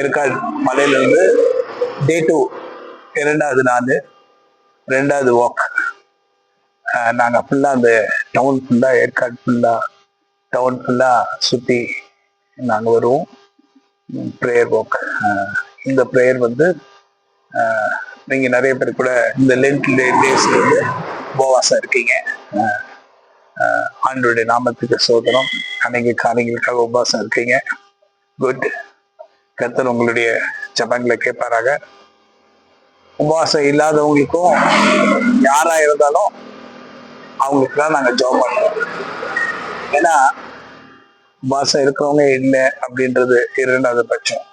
ஏற்காடு மலையிலிருந்து டே டூ இரண்டாவது நாள் ரெண்டாவது வாக் நாங்கள் ஃபுல்லாக அந்த டவுன் ஃபுல்லாக ஏற்காடு ஃபுல்லாக டவுன் ஃபுல்லாக சுற்றி நாங்கள் வருவோம். ப்ரேயர் வாக் இந்த ப்ரேயர் வந்து நீங்கள் நிறைய பேர் கூட இந்த லென்த் டேஸ்ல வந்து உபவாசம் இருக்கீங்க. ஆண்டோடைய நாமத்துக்கு சோதனம். அநேக காரியங்களுக்காக உபாசம் இருக்கீங்க. குட் கத்தர் உங்களுடைய ஜபங்களை கேட்பாராக. உபவாசம் இல்லாதவங்களுக்கும் யாரா இருந்தாலும் அவங்களுக்கு தான் நாங்கள் ஜோம் பண்ணுவோம். ஏன்னா உபவாசம் இருக்கிறவங்க இல்லை அப்படின்றது இரண்டாவது பட்சம்.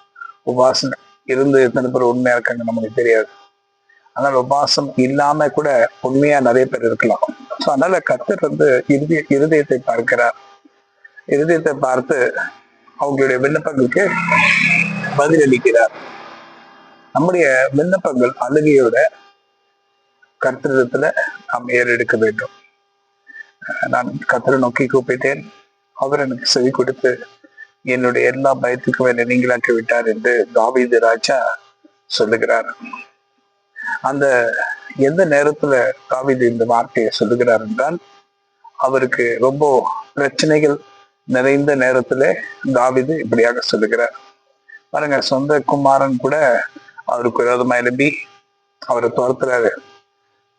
உபவாசம் இருந்து எத்தனை பேர் உண்மையா இருக்காங்க நமக்கு தெரியாது. அதனால உபவாசம் இல்லாம கூட உண்மையா நிறைய பேர் இருக்கலாம். ஸோ அதனால கத்தர் வந்து இறுதி இருதயத்தை பார்க்கிறார். இருதயத்தை பார்த்து அவங்களுடைய விண்ணப்பங்களுக்கு பதிலளிக்கிறார் நம்முடைய விண்ணப்பங்கள் அழுகையோட கர்த்தரிடத்துல நாம் ஏறெடுக்க வேண்டும். நான் கர்த்தரை நோக்கி கூப்பிட்டேன். அவர் எனக்கு செவி கொடுத்து என்னுடைய எல்லா பயத்துக்கும் என்னை நீங்களாக்கி விட்டார் என்று தாவீது ராஜா சொல்லுகிறார். அந்த எந்த நேரத்துல தாவீது இந்த வார்த்தையை சொல்லுகிறார் என்றால் அவருக்கு ரொம்ப பிரச்சனைகள் நிறைந்த நேரத்துல தாவிது இப்படியாக சொல்லுகிறார். பாருங்க சொந்த குமாரன் கூட அவருக்கு விரோதமா எழுப்பி அவரை துரத்துறாரு.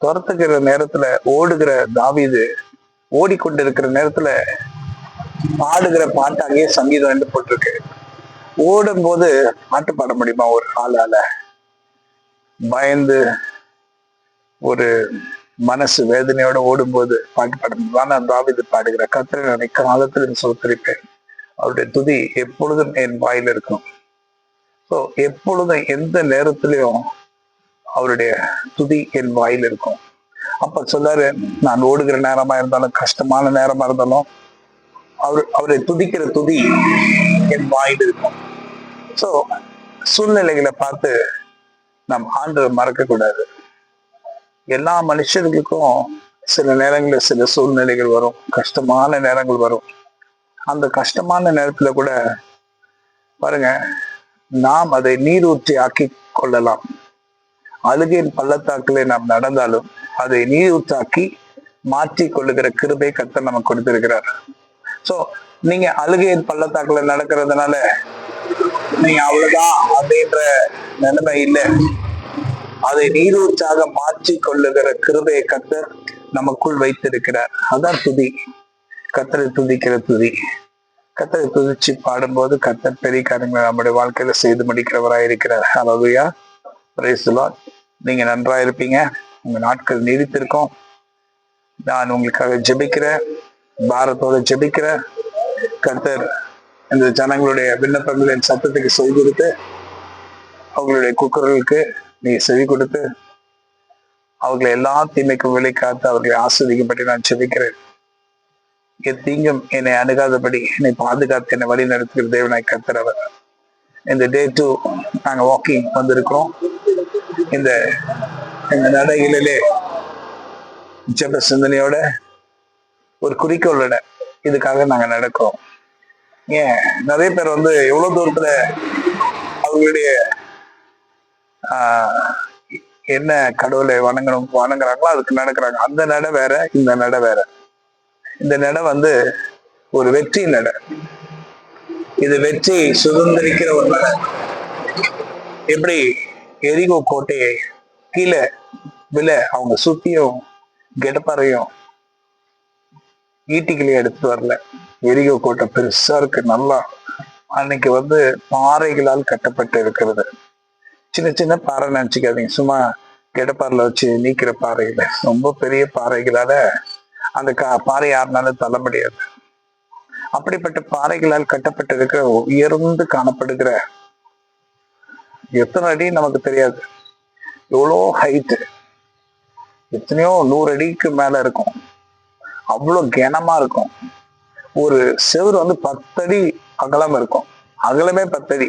துரத்துக்கிற நேரத்துல ஓடுகிற தாவிது ஓடிக்கொண்டிருக்கிற நேரத்துல பாடுகிற பாட்டு சங்கீதம் என்று போட்டிருக்கு. ஓடும் போது பாட்டு பாட முடியுமா? ஒரு ஆளால. பயந்து ஒரு மனசு வேதனையோட ஓடும்போது பாட்டு பாடுறதுதான் முடியும் தாவிது பாடுகிற கத்திர நான் காலத்தில் சோத்தரிப்பேன். அவருடைய துதி எப்பொழுதும் என் வாயில் இருக்கும். ஸோ எப்பொழுதும் எந்த நேரத்திலையும் அவருடைய துதி என் வாயில் இருக்கும். அப்ப சொல்லாரு நான் ஓடுகிற நேரமா இருந்தாலும் கஷ்டமான நேரமா இருந்தாலும் அவர் அவரை துதிக்கிற துதி என் வாயில் இருக்கும். ஸோ சூழ்நிலைகளை பார்த்து நாம் ஆண்டு மறக்க கூடாது எல்லா மனுஷர்களுக்கும் சில நேரங்களில் சில சூழ்நிலைகள் வரும். கஷ்டமான நேரங்கள் வரும். அந்த கஷ்டமான நேரத்துல கூட பாருங்க நாம் அதை நீரூற்றி ஆக்கி கொள்ளலாம். அழுகையின் பள்ளத்தாக்கிலே நாம் நடந்தாலும் அதை நீரூற்றாக்கி மாற்றி கொள்ளுகிற கிருபை கர்த்தர் நமக்கு கொடுத்திருக்கிறார். சோ நீங்க அழுகையின் பள்ளத்தாக்குல நடக்கிறதுனால நீங்க அவ்வளவுதான் அப்படின்ற நிலைமை இல்லை. அதை நீரூற்றாக மாற்றி கொள்ளுகிற கிருபையை கத்தர் நமக்குள் வைத்திருக்கிறார். அதான் துதி. கத்தரை துதிக்கிற துதி. கத்தரை துதிச்சு பாடும்போது கத்தர் பெரிய காரியங்களை நம்முடைய வாழ்க்கையில செய்து முடிக்கிறவராய் இருக்கிறார். அலலுயா பிரேசுலான் நீங்க நன்றா இருப்பீங்க. உங்க நாட்கள் நீடித்திருக்கும். நான் உங்களுக்காக ஜெபிக்கிறேன். பாரத்தோட ஜெபிக்கிறேன். கர்த்தர் இந்த ஜனங்களுடைய விண்ணப்பங்களின் சத்தத்துக்கு செவி கொடுத்து அவங்களுடைய குக்கர்களுக்கு நீ செவி கொடுத்து அவர்களை எல்லா தீமைக்கும் விலை காத்து அவர்களை ஆஸ்வதிக்கும்படி நான் செவிக்கிறேன் என் தீங்கும் என்னை அணுகாதபடி என்னை பாதுகாத்து என்னை வழி நடத்துகிற தேவனாய் கத்துறவர் இந்த டே டூ நாங்க வாக்கிங் வந்திருக்கிறோம். இந்த இந்த நடைகளிலே ஜப சிந்தனையோட ஒரு குறிக்கோளோட இதுக்காக நாங்க நடக்கிறோம். ஏன் நிறைய பேர் வந்து எவ்வளவு தூரத்துல அவங்களுடைய என்ன கடவுளை வணங்கணும் வணங்குறாங்களோ அதுக்கு நடக்கிறாங்க. அந்த நடை வேற இந்த நடை வேற. இந்த நடை வந்து ஒரு வெற்றி நடை. இது வெற்றி சுதந்திரிக்கிற ஒரு நடை. எப்படி? எரிகோ கோட்டையை கீழே வில அவங்க சுத்தியும் கெடப்பாறையும் ஈட்டிக்கிளியும் எடுத்துட்டு வரல. எரிகோ கோட்டை பெருசா இருக்கு நல்லா. அன்னைக்கு வந்து பாறைகளால் கட்டப்பட்டு இருக்கிறது. சின்ன சின்ன பாறை நினச்சிக்காதீங்க. சும்மா கெடப்பாறைல வச்சு நீக்கிற பாறைகள் ரொம்ப பெரிய பாறைகளால அந்த கா பாறை யாருனாலும் தள்ள முடியாது. அப்படிப்பட்ட பாறைகளால் கட்டப்பட்டிருக்கிற உயர்ந்து காணப்படுகிற எத்தனை அடி நமக்கு தெரியாது. எவ்வளோ ஹைட்டு எத்தனையோ நூறு அடிக்கு மேல இருக்கும். அவ்வளோ கனமா இருக்கும். ஒரு செவுரு வந்து பத்தடி அகலம் இருக்கும். அகலமே பத்தடி.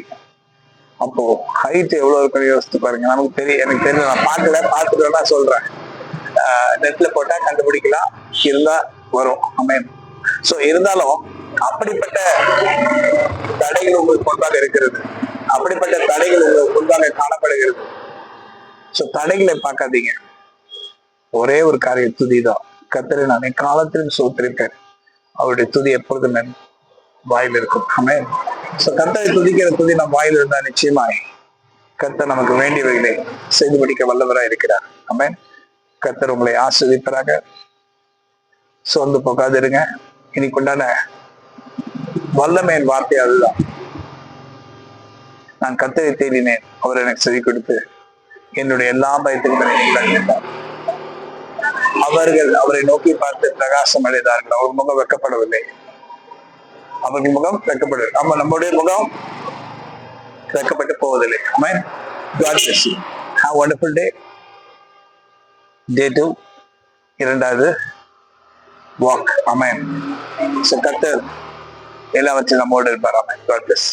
அப்போ ஹைட் எவ்வளவு இருக்குன்னு யோசித்து பாருங்க. நமக்கு தெரியும் எனக்கு தெரியல. நான் பார்க்கல பார்த்துட்டு நான் சொல்றேன். நெட்ல போட்டா கண்டுபிடிக்கலாம். இருந்தா வரும். அமேன் சோ இருந்தாலும் அப்படிப்பட்ட தடைகள் உங்களுக்கு முன்பாக இருக்கிறது. அப்படிப்பட்ட தடைகள் உங்களுக்கு முன்பாக காணப்படுகிறது. சோ தடைகளை பார்க்காதீங்க. ஒரே ஒரு காரிய துதிதான். கத்தரை நான் காலத்திலும் சோத்திருக்கேன். அவருடைய துதி எப்பொழுதுமே வாயில் இருக்கும் அமையன் சோ கத்தரை துதிக்கிற துதி நம் வாயில் இருந்தா நிச்சயமாய். கர்த்தர் நமக்கு வேண்டியவைகளை செய்து முடிக்க வல்லவரா இருக்கிறார். ஆமென் கர்த்தர் உங்களை ஆஸ்வதிப்பராக சோர்ந்து போகாதிருங்க. இன்னைக்குண்டான வல்லமையின் வார்த்தை அதுதான். நான் கத்தரை தேடினேன். அவர் எனக்கு செவி கொடுத்து என்னுடைய எல்லா பயத்துக்கும் அவர்கள் அவரை நோக்கி பார்த்து பிரகாசம் அடைந்தார்கள். அவர் முகம் வெக்கப்படவில்லை. அவர்கள் முகம் வெக்கப்படவில்லை ஆமா நம்முடைய முகம் வெக்கப்பட்டு போவதில்லை. Amen God bless you. Have a wonderful இரண்டாவது வாக் அமேன் ஸோ கத்தர் எல்லாவற்றையும் நம்மோடு இருப்பார் அமேன் காட் பிளஸ்